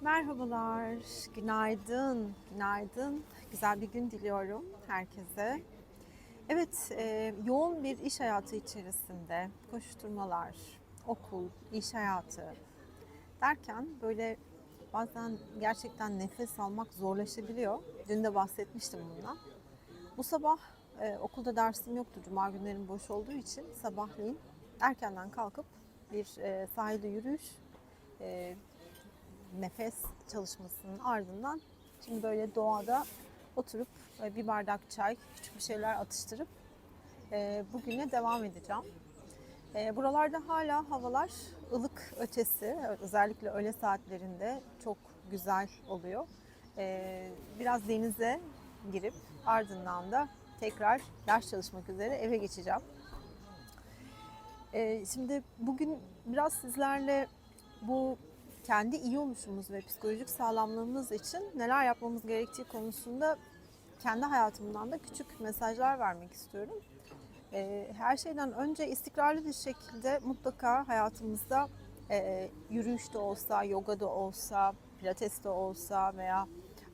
Merhabalar, günaydın, günaydın. Güzel bir gün diliyorum herkese. Evet, e, yoğun bir iş hayatı içerisinde koşturmalar, okul, iş hayatı derken böyle bazen gerçekten nefes almak zorlaşabiliyor. Dün de bahsetmiştim bundan. Bu sabah e, okulda dersim yoktu. Cuma günlerim boş olduğu için sabahleyin erkenden kalkıp bir e, sahilde yürüyüş, e, nefes çalışmasının ardından şimdi böyle doğada oturup e, bir bardak çay, küçük bir şeyler atıştırıp e, bugüne devam edeceğim. E, Buralarda hala havalar ılık ötesi, özellikle öğle saatlerinde çok güzel oluyor. Biraz denize girip ardından da tekrar ders çalışmak üzere eve geçeceğim. Şimdi bugün biraz sizlerle bu kendi iyi oluşumuz ve psikolojik sağlamlığımız için neler yapmamız gerektiği konusunda kendi hayatımdan da küçük mesajlar vermek istiyorum. Ee, Her şeyden önce istikrarlı bir şekilde mutlaka hayatımızda e, yürüyüş de olsa, yoga da olsa, pilates de olsa veya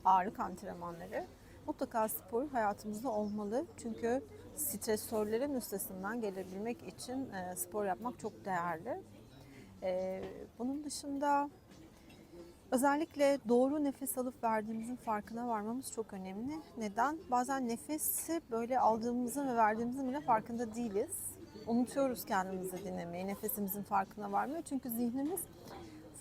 ağırlık antrenmanları mutlaka spor hayatımızda olmalı. Çünkü stresörlerin üstesinden gelebilmek için e, spor yapmak çok değerli. Ee, bunun dışında özellikle doğru nefes alıp verdiğimizin farkına varmamız çok önemli. Neden? Bazen nefesi böyle aldığımızın ve verdiğimizin bile farkında değiliz. Unutuyoruz kendimizi dinlemeyi, nefesimizin farkına varmıyor. Çünkü zihnimiz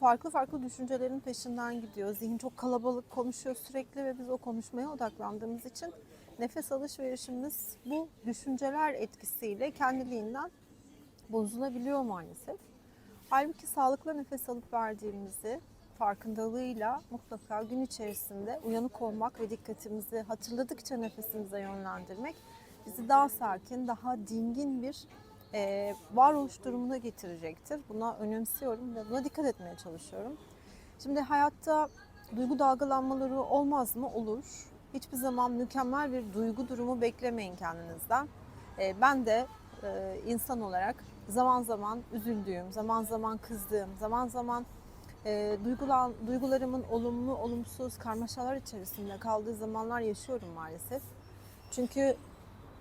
farklı farklı düşüncelerin peşinden gidiyor. Zihin çok kalabalık konuşuyor sürekli ve biz o konuşmaya odaklandığımız için nefes alışverişimiz bu düşünceler etkisiyle kendiliğinden bozulabiliyor maalesef. Halbuki sağlıklı nefes alıp verdiğimizi farkındalığıyla mutlaka gün içerisinde uyanık olmak ve dikkatimizi hatırladıkça nefesimize yönlendirmek bizi daha sakin, daha dingin bir e, varoluş durumuna getirecektir. Buna önemsiyorum ve buna dikkat etmeye çalışıyorum. Şimdi hayatta duygu dalgalanmaları olmaz mı? Olur. Hiçbir zaman mükemmel bir duygu durumu beklemeyin kendinizden. E, ben de e, insan olarak zaman zaman üzüldüğüm, zaman zaman kızdığım, zaman zaman e, duygulan, duygularımın olumlu, olumsuz karmaşalar içerisinde kaldığı zamanlar yaşıyorum maalesef. Çünkü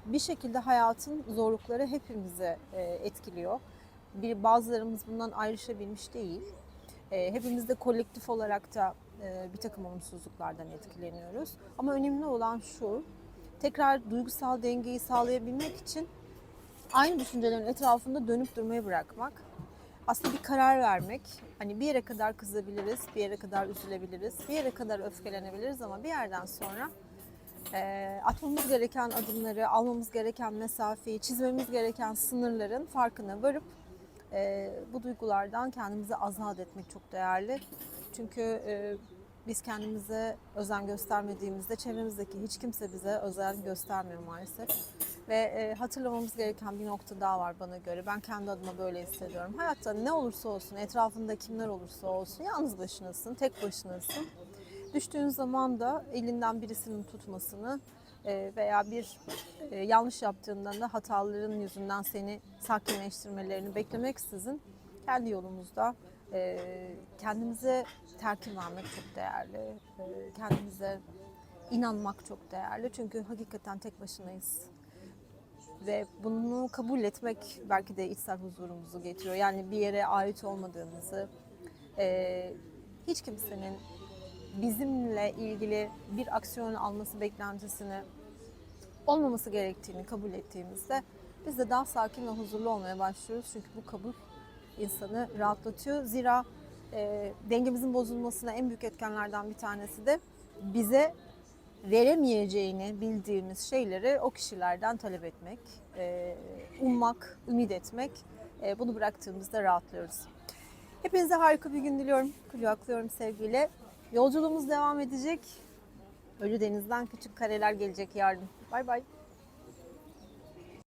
bir şekilde hayatın zorlukları hepimizi e, etkiliyor. Bir bazılarımız bundan ayrışabilmiş değil. E, hepimiz de kolektif olarak da e, bir takım olumsuzluklardan etkileniyoruz. Ama önemli olan şu, tekrar duygusal dengeyi sağlayabilmek için aynı düşüncelerin etrafında dönüp durmayı bırakmak. Aslında bir karar vermek. Hani bir yere kadar kızabiliriz, bir yere kadar üzülebiliriz, bir yere kadar öfkelenebiliriz ama bir yerden sonra e, atmamız gereken adımları, almamız gereken mesafeyi, çizmemiz gereken sınırların farkına varıp e, bu duygulardan kendimizi azat etmek çok değerli. Çünkü e, biz kendimize özen göstermediğimizde çevremizdeki hiç kimse bize özen göstermiyor maalesef. Ve e, hatırlamamız gereken bir nokta daha var bana göre. Ben kendi adıma böyle hissediyorum. Hayatta ne olursa olsun, etrafında kimler olursa olsun, yalnız başınasın, tek başınasın. Düştüğün zaman da elinden birisinin tutmasını e, veya bir e, yanlış yaptığında da hataların yüzünden seni sakinleştirmelerini beklemeksizin kendi yolumuzda e, kendimize terkin vermek çok değerli. E, kendimize inanmak çok değerli. Çünkü hakikaten tek başınayız ve bunu kabul etmek belki de içsel huzurumuzu getiriyor. Yani bir yere ait olmadığımızı, e, hiç kimsenin bizimle ilgili bir aksiyon alması beklentisini olmaması gerektiğini kabul ettiğimizde biz de daha sakin ve huzurlu olmaya başlıyoruz. Çünkü bu kabul insanı rahatlatıyor. Zira e, dengemizin bozulmasına en büyük etkenlerden bir tanesi de bize veremeyeceğini bildiğimiz şeyleri o kişilerden talep etmek, e, ummak, ümit etmek. E, bunu bıraktığımızda rahatlıyoruz. Hepinize harika bir gün diliyorum. Kucaklıyorum sevgiyle. Yolculuğumuz devam edecek. Ölü Deniz'den küçük kareler gelecek yarın. Bay bay.